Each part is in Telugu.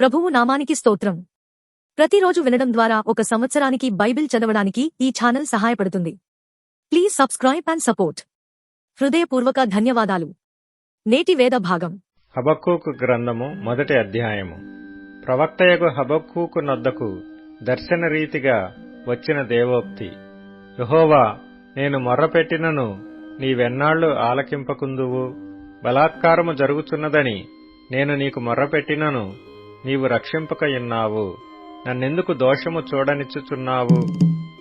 ప్రభువు నామానికి స్తోత్రం. ప్రతిరోజు వినడం ద్వారా ఒక సంవత్సరానికి బైబిల్ చదవడానికి ఈ ఛానల్ సహాయపడుతుంది. Please subscribe and support. హృదయపూర్వక ధన్యవాదాలు. నేటి వేద భాగం. హబక్కూకు గ్రంథము మొదటి అధ్యాయము. ప్రవక్తయగు హబక్కూకు నొద్దకు దర్శన రీతిగా వచ్చిన దేవోక్తి. యహోవా నేను మొర్రపెట్టినను నీవెన్నాళ్ళు ఆలకింపకుందువు? బలాత్కారము జరుగుచున్నదని నేను నీకు మొర్రపెట్టినను నీవు రక్షింపకయున్నావు. నన్నెందుకు దోషము చూడనిచ్చుచున్నావు?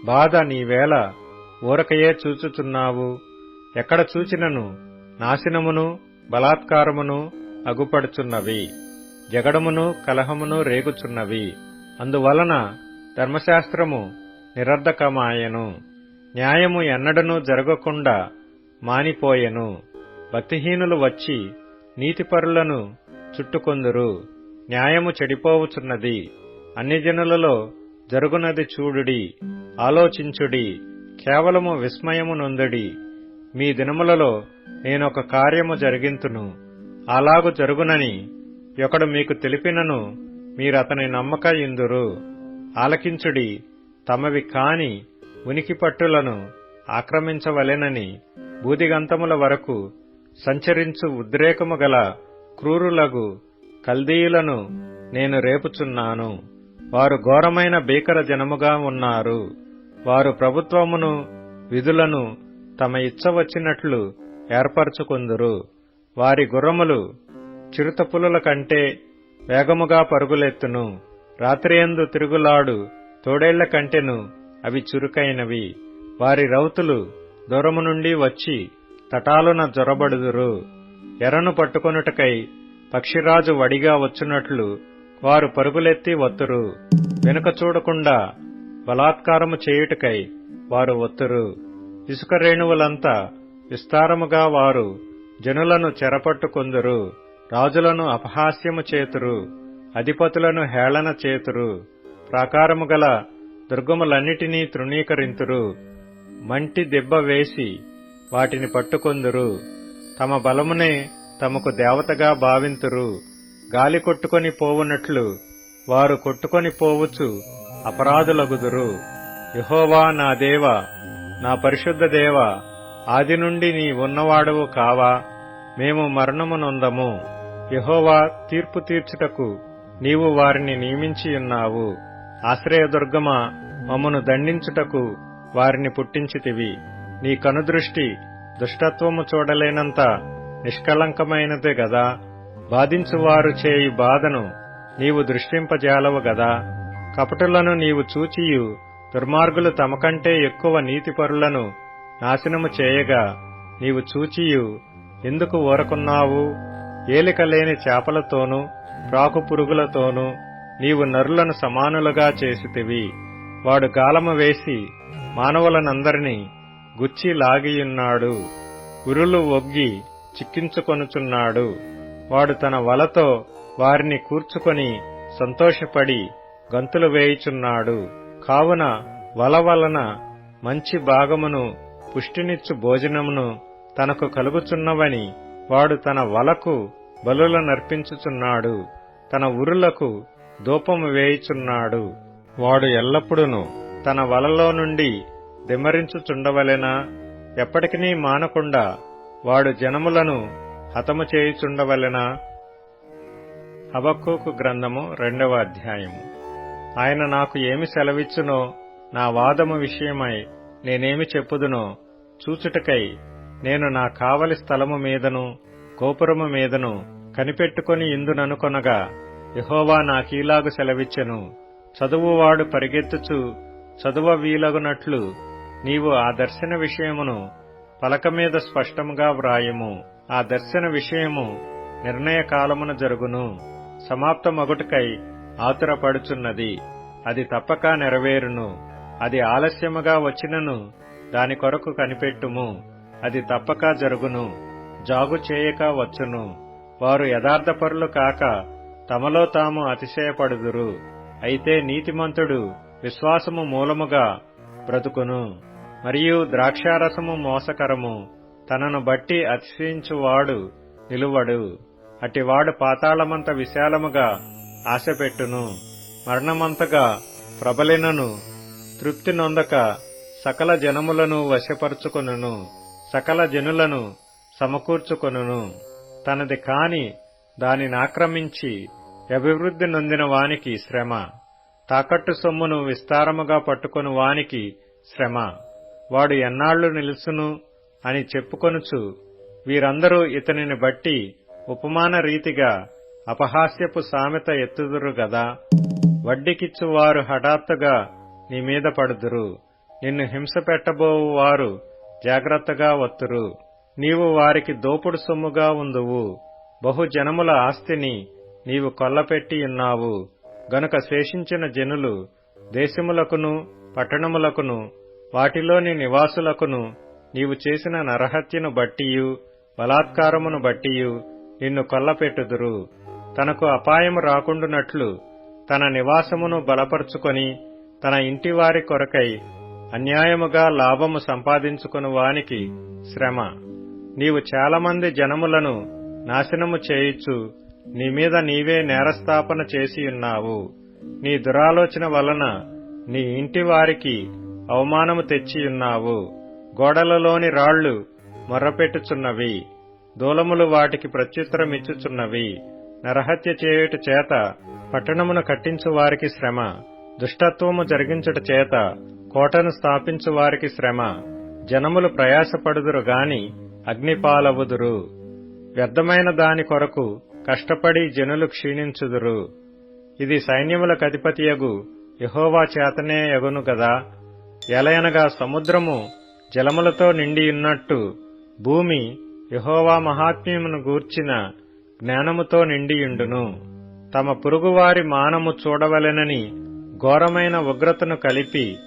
బాధ నీవేళ ఊరకయే చూచుచున్నావు. ఎక్కడ చూచినను? నాశనమును బలాత్కారమును అగుపడుచున్నవి. జగడమును కలహమును రేగుచున్నవి. అందువలన ధర్మశాస్త్రము నిరర్ధకమాయెను. న్యాయము ఎన్నడనూ జరగకుండా మానిపోయెను. భక్తిహీనులు వచ్చి నీతిపరులను చుట్టుకొందురు. న్యాయము చెడిపోవుచున్నది. అన్ని జనులలో జరుగునది చూడుడి ఆలోచించుడి కేవలము విస్మయము నొందుడి. మీ దినములలో నేనొక కార్యము జరిగింతును. అలాగు జరుగునని ఒకడు మీకు తెలిపినను మీరతని నమ్మక ఇందురు ఆలకించుడి తమవి కాని ఉనికి పట్టులను ఆక్రమించవలెనని బూదిగంతముల వరకు సంచరించు ఉద్రేకము గల క్రూరులగు కల్దీయులను నేను రేపుచున్నాను. వారు ఘోరమైన భీకర జనముగా ఉన్నారు. వారు ప్రభుత్వమును విధులను తమ ఇచ్చ వచ్చినట్లు ఏర్పరచుకుందురు. వారి గుర్రములు చిరుతపులుల కంటే వేగముగా పరుగులెత్తును. రాత్రియందు తిరుగులాడు తోడేళ్ళ కంటెను అవి చురుకైనవి. వారి రౌతులు దూరము నుండి వచ్చి తటాలున జొరబడుదురు. ఎరను పట్టుకొనుటకై పక్షిరాజు వడిగా వచ్చునట్లు వారు పరుగులెత్తి వత్తురు. వెనుక చూడకుండా బలాత్కారము చేయుటకై వారు వత్తురు. ఇసుక రేణువులంతా విస్తారముగా వారు జనులను చెరపట్టుకొందురు. రాజులను అపహాస్యము చేతురు. అధిపతులను హేళన చేతురు. ప్రాకారము గల దుర్గములన్నిటినీ తృణీకరింతురు. మంటి దెబ్బ వేసి వాటిని పట్టుకొందురు. తమ బలమునే తమకు దేవతగా భావింతురు. గాలి కొట్టుకొని పోవునట్లు వారు కొట్టుకొని పోవచ్చు అపరాధులగుదురు. యహోవా నా దేవ నా పరిశుద్ధ దేవ ఆది నుండి నీ ఉన్నవాడవు కావా? మేము మరణమునొందము. యహోవా తీర్పు తీర్చుటకు నీవు వారిని నియమించియున్నావు ఆశ్రయదుర్గమా మమ్మను దండించుటకు వారిని పుట్టించితివి. నీ కనుదృష్టి దుష్టత్వము చూడలేనంత నిష్కళంకమైనదే గదా. బాధించువారు చేయి బాధను నీవు దృష్టింపజేలవు గదా. కపటులను నీవు చూచియు దుర్మార్గులు తమకంటే ఎక్కువ నీతిపరులను నాశనము చేయగా నీవు చూచియు ఎందుకు ఊరకున్నావు? ఏలికలేని చేపలతోనూ ప్రాకు పురుగులతోనూ నీవు నరులను సమానులుగా చేసితివి. వాడు గాలము వేసి మానవులనందరినీ గుచ్చి లాగియున్నాడు. ఉరులు ఒగ్గి చిక్కించుకొనుచున్నాడు. వాడు తన వలతో వారిని కూర్చుకొని సంతోషపడి గంతులు వేయుచున్నాడు. కావున వల వలన మంచి భాగమును పుష్టినిచ్చు భోజనమును తనకు కలుగుచున్నవని వాడు తన వలకు బలుల నర్పించుచున్నాడు తన ఉరులకు దూపము వేయుచున్నాడు. వాడు ఎల్లప్పుడూను తన వలలో నుండి దిమరించుచుండవలెనా ఎప్పటికీ మానకుండా వాడు జనములను హతము చేయుచుండవలెనా హబక్కూకు గ్రంథము రెండవ అధ్యాయము. ఆయన నాకు ఏమి సెలవిచ్చునో నా వాదము విషయమై నేనేమి చెప్పుదునో చూచుటకై నేను నా కావలి స్థలము మీదను గోపురము మీదను కనిపెట్టుకొని ఇందుననుకొనగా యహోవా నాకీలాగు సెలవిచ్చెను. చదువువాడు పరిగెత్తుచు చదువ వీలగునట్లు నీవు ఆ దర్శన విషయమును పలక మీద స్పష్టముగా వ్రాయము. ఆ దర్శన విషయము నిర్ణయ కాలమున జరుగును. సమాప్తమగుటకై ఆతురపడుచున్నది. అది తప్పక నెరవేరును. అది ఆలస్యముగా వచ్చినను దాని కొరకు కనిపెట్టుము. అది తప్పక జరుగును. జాగు చేయక వచ్చును. వారు యథార్థపరులు కాక తమలో తాము అతిశయపడుదురు. అయితే నీతిమంతుడు విశ్వాసము మూలముగా బ్రతుకును. మరియు ద్రాక్షారసము మోసకరము. తనను బట్టి అతిశయించువాడు నిలువడు. అటివాడు పాతాళమంత విశాలముగా ఆశపెట్టును. మరణమంతగా ప్రబలినను. తృప్తి నొందక సకల జనములను వశపరుచుకొనును. సకల జనులను సమకూర్చుకొనును. తనది కాని దానిని ఆక్రమించి అభివృద్ధి నొందిన వానికి శ్రమ. తాకట్టు సొమ్మును విస్తారముగా పట్టుకొని వానికి శ్రమ. వాడు ఎన్నాళ్ళు నిలుసును అని చెప్పుకొనుచు వీరందరూ ఇతనిని బట్టి ఉపమాన రీతిగా అపహాస్యపు సామెత ఎత్తుదురు గదా. వడ్డీకిచ్చువారు హఠాత్తుగా నీ మీద పడుదురు. నిన్ను హింస పెట్టబోవు వారు జాగ్రత్తగా వత్తురు. నీవు వారికి దోపుడు సొమ్ముగా ఉందువు. బహుజనముల ఆస్తిని నీవు కొల్లపెట్టి ఉన్నావు. గనుక శేషించిన జనులు దేశములకును పట్టణములకును వాటిలోని నివాసులకును నీవు చేసిన నరహత్యను బట్టియు బలాత్కారమును బట్టియు నిన్ను కొల్లపెట్టుదురు. తనకు అపాయము రాకుండునట్లు తన నివాసమును బలపరుచుకొని తన ఇంటివారి కొరకై అన్యాయముగా లాభము సంపాదించుకుని వానికి శ్రమ. నీవు చాలామంది జనములను నాశనము చేయిచ్చు నీ మీద నీవే నేరస్థాపన చేసి ఉన్నావు నీ దురాలోచన వలన నీ ఇంటి వారికి అవమానము తెచ్చియున్నావు గోడలలోని రాళ్ళు మొర్రపెట్టుచున్నవి. దూలములు వాటికి ప్రత్యుత్తరమిచ్చుచున్నవి. నరహత్య చేయుట చేత పట్టణమును కట్టించు వారికి శ్రమ. దుష్టత్వము జరిగించుట చేత కోటను స్థాపించు వారికి శ్రమ. జనములు ప్రయాసపడుదురు గాని అగ్నిపాలవుదురు. వ్యర్థమైన దాని కొరకు కష్టపడి జనులు క్షీణించుదురు. ఇది సైన్యములకు అధిపతియగు యహోవా చేతనే ఎగును గదా. ఎలయనగా సముద్రము జలములతో నిండియున్నట్టు భూమి యహోవా మహాత్మ్యమును గూర్చిన జ్ఞానముతో నిండియుండును. తమ పొరుగువారి మానము చూడవలెనని ఘోరమైన ఉగ్రతను కలిపి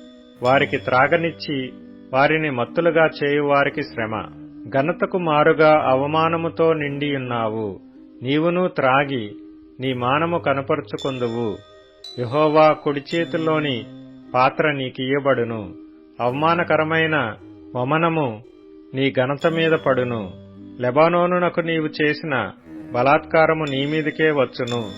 వారికి త్రాగనిచ్చి వారిని మత్తులుగా చేయువారికి శ్రమ. ఘనతకు మారుగా అవమానముతో నిండియున్నావు. నీవును త్రాగి నీ మానము కనపరుచుకొందువు. యహోవా కుడి చేతిలోని పాత్ర నీకియ్యబడును. అవమానకరమైన వమనము నీ ఘనత మీద పడును. లెబానోనునకు నీవు చేసిన బలాత్కారము నీ మీదకే వచ్చును.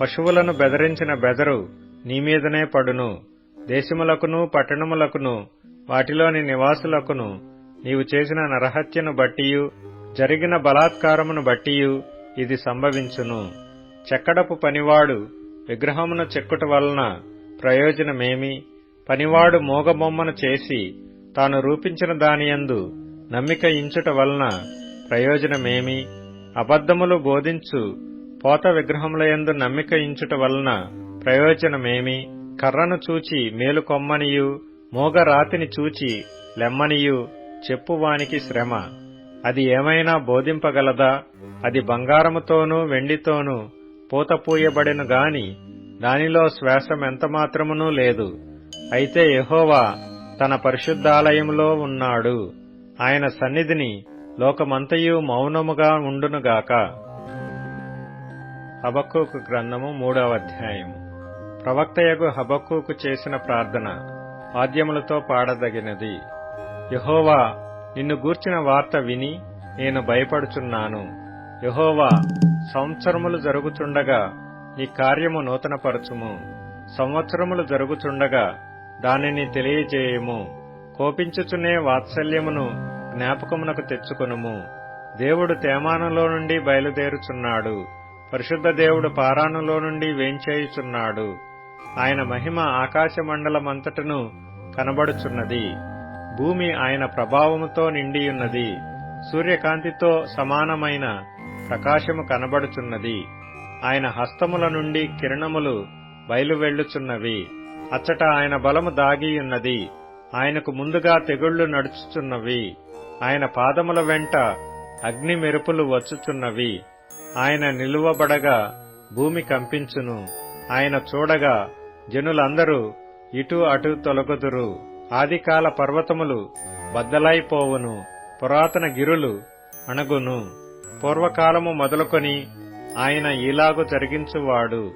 పశువులను బెదరించిన బెదరు నీ మీదనే పడును. దేశములకును పట్టణములకును వాటిలోని నివాసులకును నీవు చేసిన నరహత్యను బట్టియు జరిగిన బలాత్కారమును బట్టియు ఇది సంభవించును. చెక్కడపు పనివాడు విగ్రహమును చెక్కుట వలన ప్రయోజనమేమి? పనివాడు మోగబొమ్మను చేసి తాను రూపించిన దానియందు నమ్మిక ఇంచుట వలన ప్రయోజనమేమి? అబద్ధములు బోధించు పోత విగ్రహములయందు నమ్మిక ఇంచుట వలన ప్రయోజనమేమి? కర్రను చూచి మేలుకొమ్మనియు మోగరాతిని చూచి లెమ్మనియు చెప్పువానికి శ్రమ. అది ఏమైనా బోధింపగలదా? అది బంగారముతోనూ వెండితోనూ పూతపూయబడెను గాని దానిలో శ్వాసమెంతమాత్రమునూ లేదు. అయితే యహోవా తన పరిశుద్ధాలయంలో ఉన్నాడు. ఆయన సన్నిధిని లోకమంతయు మౌనముగా ఉండునుగాక. హబక్కుకు గ్రంథము మూడవ అధ్యాయము. ప్రవక్తయగు హబక్కుకు చేసిన ప్రార్థన వాద్యములతో పాడదగినది. యహోవా నిన్ను గూర్చిన వార్త విని నేను భయపడుచున్నాను. యహోవా సంవత్సరములు జరుగుతుండగా నీ కార్యము నూతనపరచుము. సంవత్సరములు జరుగుచుండగా దానిని తెలియజేయము. కోపించుచునే వాత్సల్యమును జ్ఞాపకమునకు తెచ్చుకొనుము. దేవుడు తేమానంలో నుండి బయలుదేరుచున్నాడు. పరిశుద్ధ దేవుడు పారానులో నుండి వేంచేయుచున్నాడు. ఆయన మహిమ ఆకాశమండలమంతటను కనబడుచున్నది. భూమి ఆయన ప్రభావముతో నిండియున్నది. సూర్యకాంతితో సమానమైన ప్రకాశము కనబడుచున్నది. ఆయన హస్తముల నుండి కిరణములు బయలువెళ్ళుచున్నవి అచ్చట ఆయన బలము దాగియున్నది ఆయనకు ముందుగా తెగుళ్ళు నడుచుచున్నవి. ఆయన పాదముల వెంట అగ్ని మెరుపులు వచ్చుచున్నవి. ఆయన నిలువబడగా భూమి కంపించును. ఆయన చూడగా జనులందరూ ఇటు అటు తొలగుదురు. ఆదికాల పర్వతములు బద్దలైపోవును. పురాతన గిరులు అణగును. పూర్వకాలము మొదలుకొని ఆయన ఇలాగు జరిగించువాడు.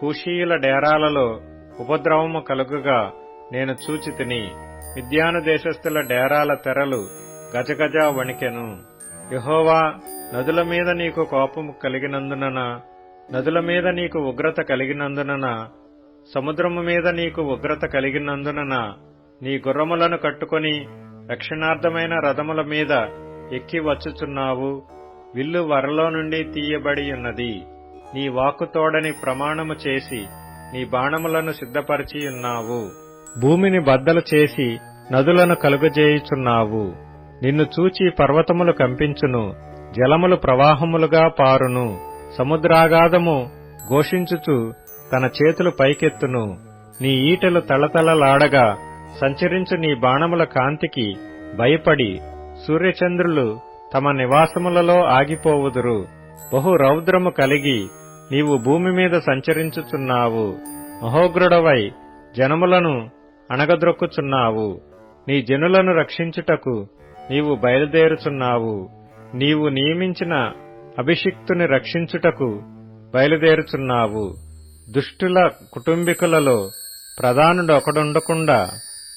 కూషీయుల డేరాలలో ఉపద్రవము కలుగుగా నేను చూచితిని విద్యాను దేశస్థుల డేరాల తెరలు గజగజ వణికెను. యహోవా నదుల మీద నీకు కోపము కలిగినందున నదుల మీద నీకు ఉగ్రత కలిగినందున సముద్రము మీద నీకు ఉగ్రత కలిగినందున నీ గుర్రములను కట్టుకొని రక్షణార్థమైన రథముల మీద ఎక్కి వచ్చుచున్నావు. విల్లు వరలో నుండి తీయబడి ఉన్నది. నీ వాక్కుతోడని ప్రమాణము చేసి నీ బాణములను సిద్ధపరిచి ఉన్నావు. భూమిని బద్దలు చేసి నదులను కలుగజేయుచున్నావు. నిన్ను చూచి పర్వతములు కంపించును జలములు ప్రవాహములుగా పారును సముద్రాగాధము ఘోషించుచు తన చేతులు పైకెత్తును. నీ ఈటలు తళతళలాడగా సంచరించు నీ బాణముల కాంతికి భయపడి సూర్యచంద్రులు తమ నివాసములలో ఆగిపోవుదురు. బహు రౌద్రము కలిగి నీవు భూమి మీద సంచరించుచున్నావు. మహోగ్రుడవై జనములను అణగద్రొక్కుచున్నావు. నీ జనులను రక్షించుటకు నీవు బయలుదేరుచున్నావు. నీవు నియమించిన అభిషిక్తుని రక్షించుటకు బయలుదేరుచున్నావు. దుష్టుల కుటుంబీకులలో ప్రధానుడు ఒకడుండకుండా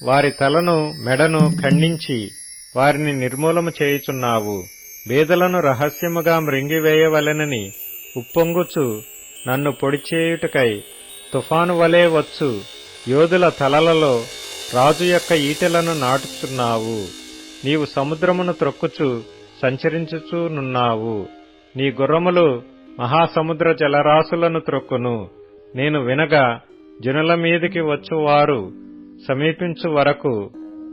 వారి తలను మెడను ఖండించి వారిని నిర్మూలము చేయుచున్నావు. బేదలను రహస్యముగా మృంగివేయవలెనని ఉప్పొంగుచు నన్ను పొడిచేయుటకై తుఫాను వలె వచ్చు. యోధుల తలలలో రాజు యొక్క ఈటెలను నాటుచున్నావు. నీవు సముద్రమును త్రొక్కుచు సంచరించుచూనున్నావు. నీ గుర్రములు మహాసముద్ర జలరాశులను త్రొక్కును. నేను వినగా జనుల మీదికి వచ్చువారు సమీపించు వరకు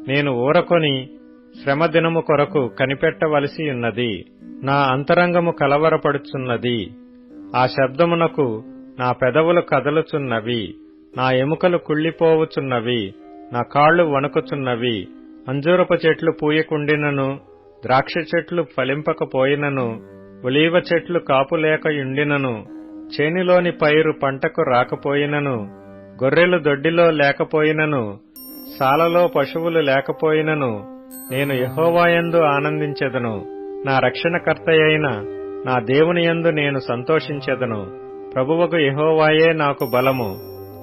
నేను ఊరకొని శ్రమ దినము కొరకు కనిపెట్టవలసి ఉన్నది. నా అంతరంగము కలవరపడుచున్నది. ఆ శబ్దమునకు నా పెదవులు కదలుచున్నవి నా ఎముకలు కుళ్ళిపోవుచున్నవి నా కాళ్ళు వణుకుచున్నవి అంజూరపు చెట్లు పూయకుండినను ద్రాక్ష చెట్లు ఫలింపకపోయినను ఒలీవ చెట్లు కాపులేకయుండినను చేనిలోని పైరు పంటకు రాకపోయినను గొర్రెలు దొడ్డిలో లేకపోయినను సాలలో పశువులు లేకపోయినను నేను యహోవాయందు ఆనందించెదను. నా రక్షణకర్తయైన నా దేవుని యందు నేను సంతోషించెదను. ప్రభువకు యహోవాయే నాకు బలము.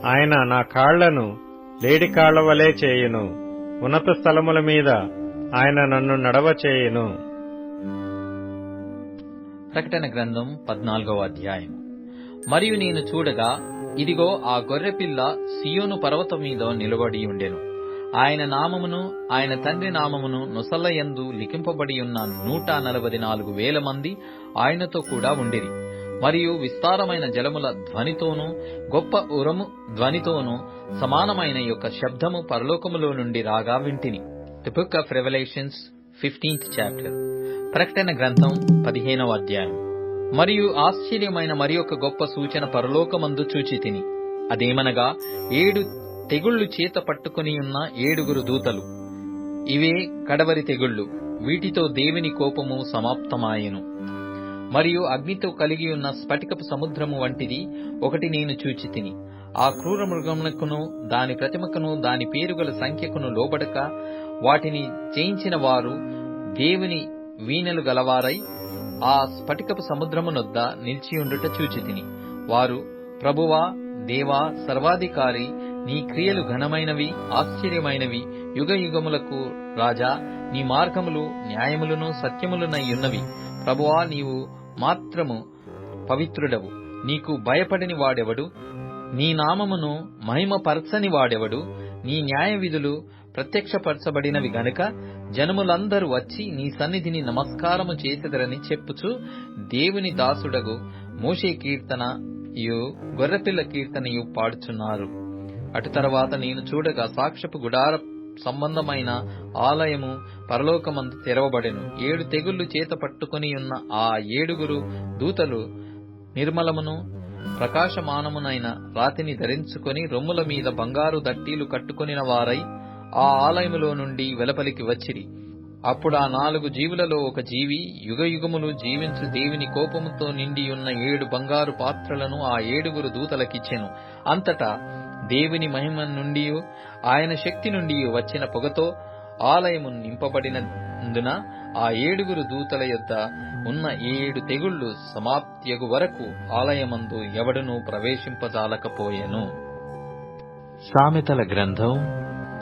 ఆయన నా కాళ్ళను లేడి కాళ్ళ వలె చేయును. ఉన్నత స్థలముల మీద ఆయన నన్ను నడవ చేయును. ప్రకటన గ్రంథం పద్నాలుగవ అధ్యాయం. మరియు నేను చూడగా ఇదిగో ఆ గొర్రెపిల్ల సియోను పర్వతం మీద నిలబడి ఉండెను. ఆయన నామమును ఆయన తండ్రి నామమును నుసల్లయందు లిఖింపబడి ఉన్న నూట నలభై నాలుగు వేల మంది ఆయనతో కూడా ఉండిరి. మరియు విస్తారమైన జలముల ధ్వనితోనూ గొప్ప ఉరము ధ్వనితోనూ సమానమైన యొక్క శబ్దము పరలోకములో నుండి రాగా వింటిని. The book of revolutions fifteenth chapter ప్రకటన గ్రంథం పదిహేనవ అధ్యాయం. మరియు ఆశ్చర్యమైన మరి ఒక గొప్ప సూచన పరలోకమందు చూచి తిని అదేమనగా ఏడు తెగుళ్ళు చేత పట్టుకుని ఉన్న ఏడుగురు దూతలు. ఇవే కడవరి తెగుళ్ళు వీటితో దేవుని కోపము సమాప్తమాయెను. మరియు అగ్నితో కలిగి ఉన్న స్ఫటికపు సముద్రము వంటిది ఒకటి నేను చూచి తిని ఆ క్రూర మృగమునకును దాని ప్రతిమకును దాని పేరుగల సంఖ్యకును లోబడక వాటిని జయించిన వారు దేవుని వీణలు గలవారై ఆ స్ఫటికపు సముద్రమునొద్ద నిలిచియుండుట చూచి తిని వారు ప్రభువా దేవా సర్వాధికారి నీ క్రియలు ఘనమైనవి ఆశ్చర్యమైనవి. యుగ యుగములకు రాజా నీ మార్గములు న్యాయములను సత్యములునై ఉన్నవి. ప్రభువా నీవు మాత్రము పవిత్రుడవు. నీకు భయపడని వాడెవడు? నీ నామమును మహిమపరచని వాడెవడు? నీ న్యాయ విధులు ప్రత్యక్షపరచబడినవి గనుక జనములందరూ వచ్చి నీ సన్నిధిని నమస్కారము చేసెదరని చెప్పుచు దేవుని దాసుడగు మోషే కీర్తన గొర్రెపిల్ల కీర్తనయు పాడుచున్నారు. అటు తర్వాత నేను చూడగా సాక్ష్యపు గుడార సంబంధమైన ఆలయము పరలోకమందు తెరవబడెను. ఏడు తెగుళ్ళు చేత పట్టుకొని ఉన్న ఆ ఏడుగురు దూతలు నిర్మలమును ప్రకాశమానమునైన రాతిని ధరించుకొని రొమ్ముల మీద బంగారు దట్టీలు కట్టుకొనిన వారై ఆ ఆలయములో నుండి వెలపలికి వచ్చిరి. అప్పుడు ఆ నాలుగు జీవులలో ఒక జీవి యుగయుగములు జీవించు దేవుని కోపముతో నిండి ఉన్న ఏడు బంగారు పాత్రలను ఆ ఏడుగురు దూతలకిచ్చెను. అంతటా దేవుని మహిమ నుండి ఆయన శక్తి నుండి వచ్చిన పొగతో ఆలయము నింపబడినందున ఆ ఏడుగురు దూతల యొద్ద ఉన్న ఏడు తెగుళ్ళు సమాప్తియగు వరకు ఆలయమందు ఎవడనూ ప్రవేశింపజాలకపోయెను. సామెతల గ్రంథం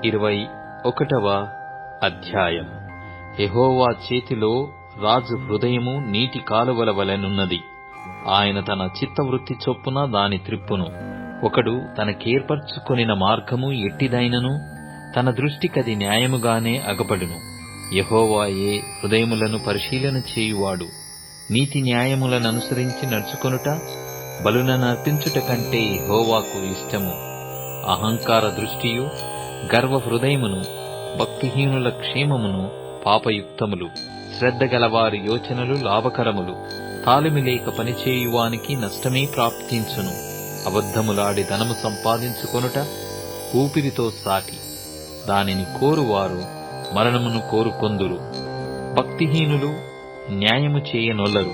ఇరవై ఒకటవ అధ్యాయం. ఎహోవా చేతిలో రాజు హృదయము నీటి కాలువల వలెనున్నది ఆయన తన చిత్తవృత్తి చొప్పున దాని త్రిప్పును ఒకడు తనకేర్పరచుకొనిన మార్గము ఎట్టిదైనను తన దృష్టికది న్యాయముగానే అగపడును యహోవాయే హృదయములను పరిశీలన చేయువాడు. నీతి న్యాయములను అనుసరించి నడుచుకొనుట బలుననర్పించుట కంటే యహోవాకు ఇష్టము. అహంకార దృష్టియు గర్వ హృదయమును భక్తిహీనుల క్షేమమును పాపయుక్తములు. శ్రద్ధగలవారి యోచనలు లాభకరములు. తాలిమి లేక పనిచేయువానికి నష్టమే ప్రాప్తించును. అబద్ధములాడి ధనము సంపాదించుకొనుట ఊపిరితో సాటి. దానిని కోరువారు మరణమును కోరుకొందురు. భక్తిహీనులు న్యాయము చేయనొల్లరు.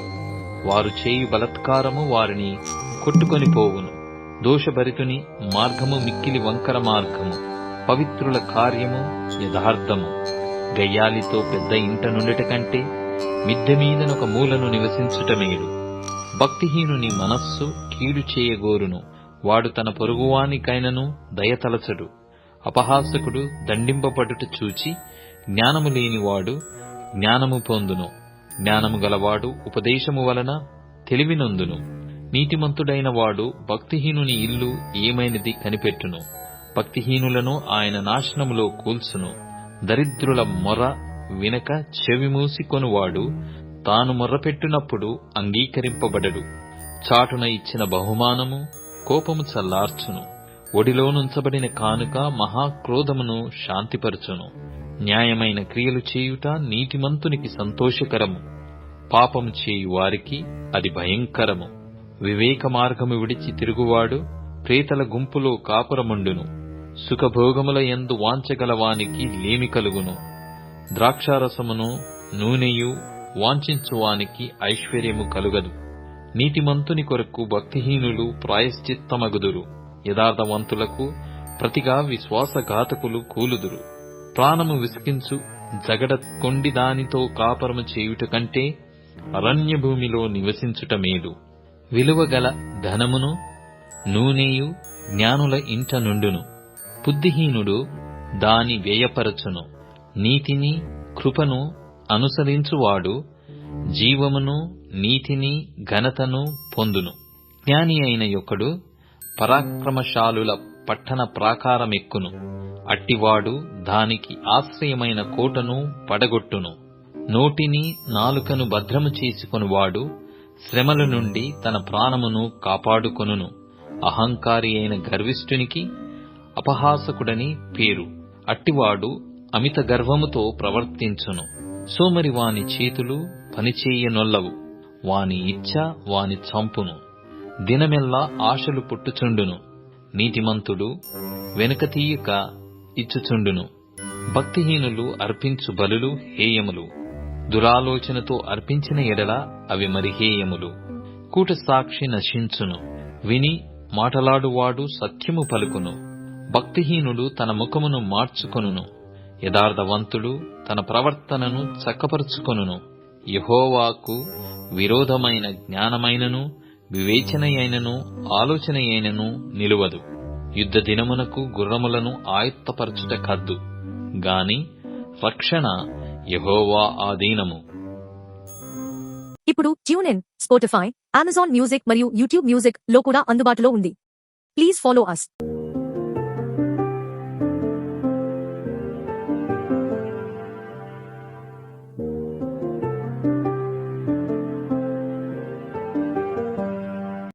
వారు చేయు బలత్కారము వారిని కొట్టుకొని పోవును. దోషభరితుని మార్గము మిక్కిలి వంకర మార్గము. పవిత్రుల కార్యము యథార్థము. గయ్యాలితో పెద్ద ఇంట నుండట కంటే మిద్దె మీదనొక మూలను నివసించుట మేలు. భక్తిహీనుని మనస్సు కీడు చేయగోరును. వాడు తన పొరుగువానికైనను దయతలచడు. అపహాసకుడు దండింపబడుట చూచి జ్ఞానము లేనివాడు జ్ఞానము పొందును. జ్ఞానము గలవాడు ఉపదేశము వలన తెలివినొందును. నీతిమంతుడైన వాడు భక్తిహీనుని ఇల్లు ఏమైనది కనిపెట్టును. భక్తిహీనులను ఆయన నాశనములో కూల్చును. దరిద్రుల మొర వినక చెవిమూసికొనువాడు తాను మొర్రపెట్టినప్పుడు అంగీకరింపబడడు. చాటున ఇచ్చిన బహుమానము కోపము చల్లార్చును. ఒడిలోనుంచబడిన కానుక మహాక్రోధమును శాంతిపరచును. న్యాయమైన క్రియలు చేయుట నీతిమంతునికి సంతోషకరము. పాపము చేయు వారికి అది భయంకరము. వివేక మార్గము విడిచి తిరుగువాడు ప్రేతల గుంపులో కాపురముండును. సుఖభోగముల యందు వాంచగలవానికి లేమి కలుగును. ద్రాక్షారసమును నూనెయు వాంఛించువానికి ఐశ్వర్యము కలుగదు. నీతిమంతుని కొరకు భక్తిహీనులు ప్రాయశ్చిత్తమగుదురు. యథార్థవంతులకు ప్రతిగా విశ్వాసఘాతకులు కూలుదురు. ప్రాణము విసికించు జగడ కొండి దానితో కాపరము చేయుట కంటే అరణ్యభూమిలో నివసించుట మేలు. విలువగల ధనమును నూనెయు జ్ఞానుల ఇంట నుండును. బుద్ధిహీనుడు దాని వ్యయపరచును. నీతిని కృపను అనుసరించువాడు జీవమును నీతిని ఘనతను పొందును. జ్ఞాని అయిన యొక్కడు పరాక్రమశాలుల పట్టణ ప్రాకారమెక్కును. అట్టివాడు దానికి ఆశ్రయమైన కోటను పడగొట్టును. నోటిని నాలుకను భద్రము చేసుకొనువాడు శ్రమల నుండి తన ప్రాణమును కాపాడుకొనును. అహంకారి అయిన గర్విష్ఠునికి అపహాసకుడని పేరు. అట్టివాడు అమిత గర్వముతో ప్రవర్తించును. సోమరి వాని చేతులు పనిచేయనొల్లవు. వాని ఇచ్చ వాని చంపును. దినమెల్లా ఆశలు పుట్టుచుండును. నీతిమంతుడు వెనుక తీయక ఇచ్చుచుండును. భక్తిహీనులు అర్పించు బలులు హేయములు. దురాలోచనతో అర్పించిన ఎడల అవి మరి హేయములు. కూట సాక్షి నశించును. విని మాటలాడువాడు సత్యము పలుకును. భక్తిహీనుడు తన ముఖమును మార్చుకొనును. యథార్థవంతుడు తన ప్రవర్తనను చక్కపరుచుకొనును. యహోవాకు విరోధమైన జ్ఞానమైనను వివేచనయైనను ఆలోచనయైనను నిలువదు. యుద్ధ దినమునకు గుర్రములను ఆయుత్తపరచుట కద్దు. గాని రక్షణ యహోవా ఆధీనము. ఇప్పుడు tune in Spotify Amazon music మరియు యూట్యూబ్ మ్యూజిక్లో కూడా అందుబాటులో ఉంది. Please follow us.